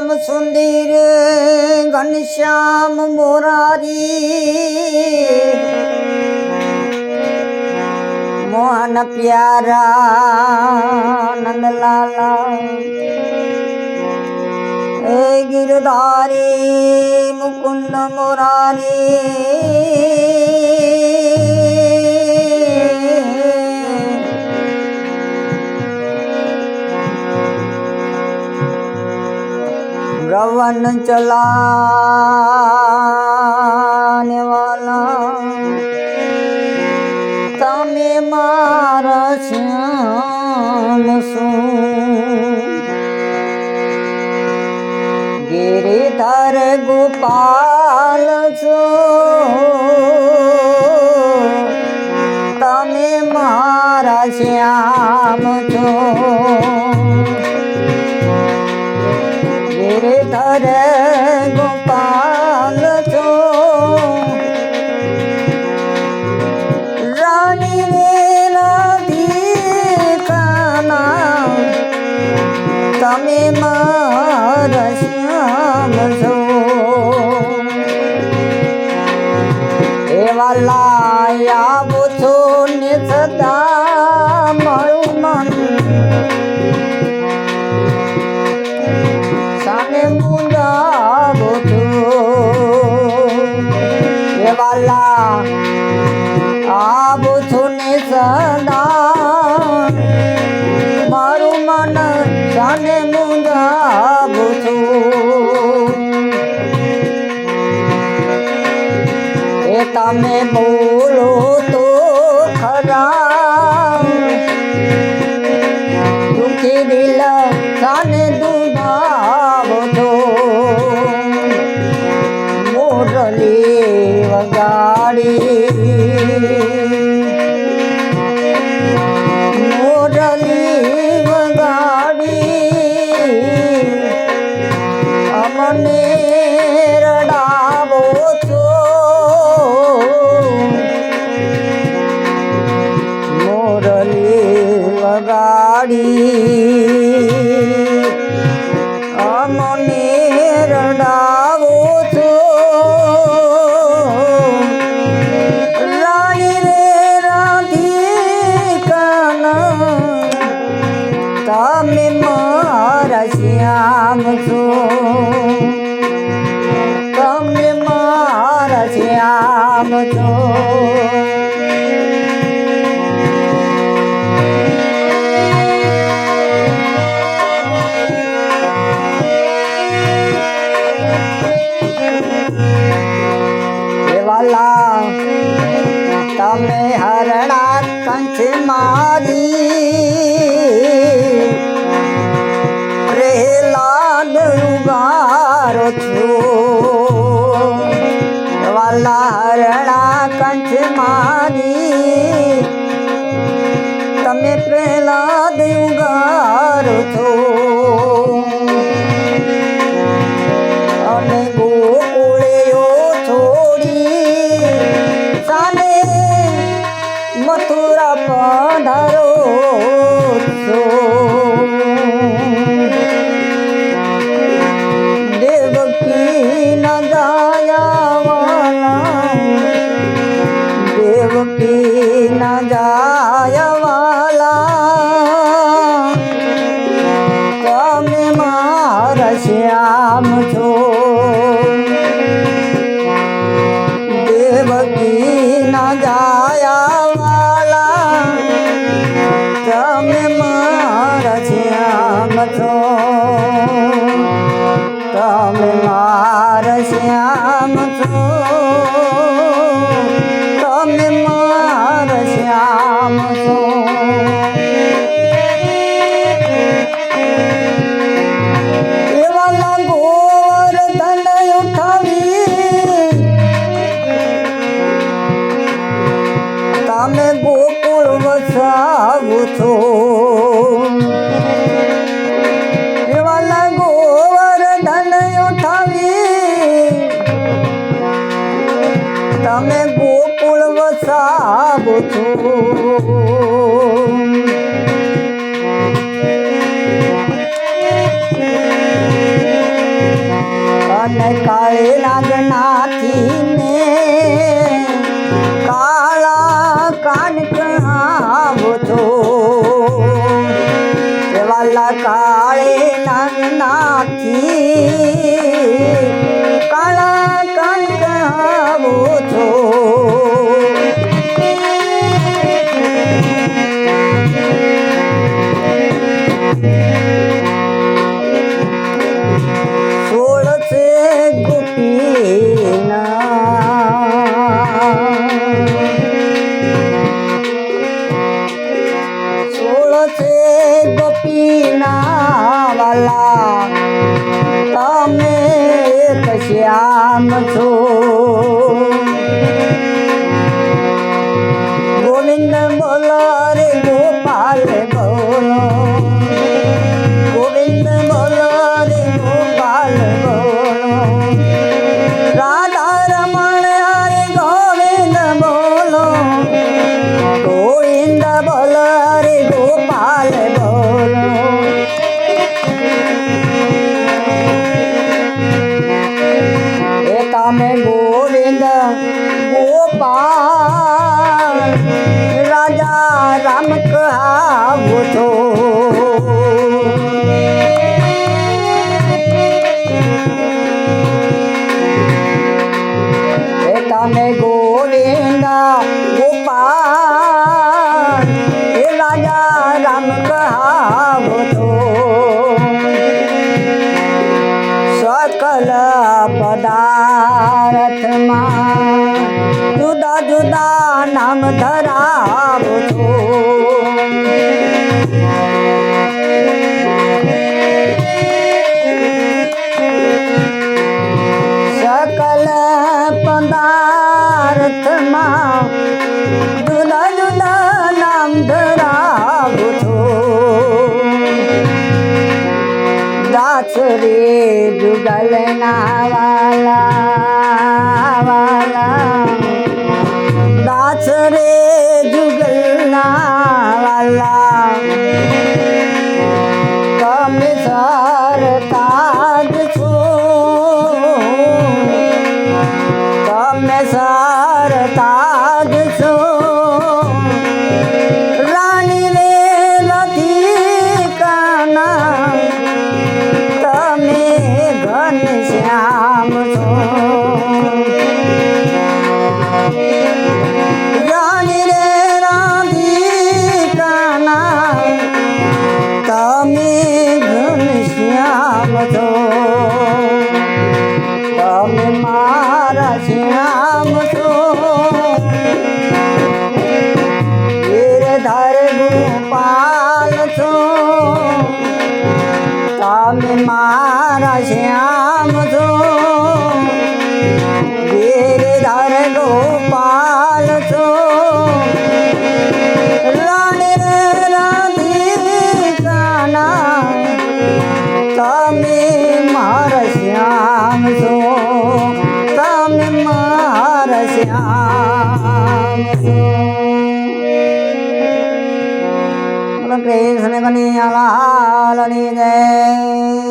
શ્યામ સુંદર ઘનશ્યામ મોરારી. મોહન પ્યારા નંદલાલા એ ગિરધારી મુકુંદ મોરારી. મન ચલાને વાલા તમે મારા શ્યામ શું? ગિરિધર ગોપાલ છો. તમે મારા શ્યામ છો. તમે મારા શ્યામ করতো રામ છો. દેવકી ના જાયા વાલા તમે મારા છો. તમે મારા છો. મૂળ વસાવો છું કાળે ના ગોપીના તમે શ્યામ છો. પદાર્થમાં જુદા જુદા નામ ધરાવું છું સકલ પદાર્થમાં Música તમે મારા શ્યામ છો તમે મારા શ્યામ કૃષ્ણ કનૈયા લાલની જય.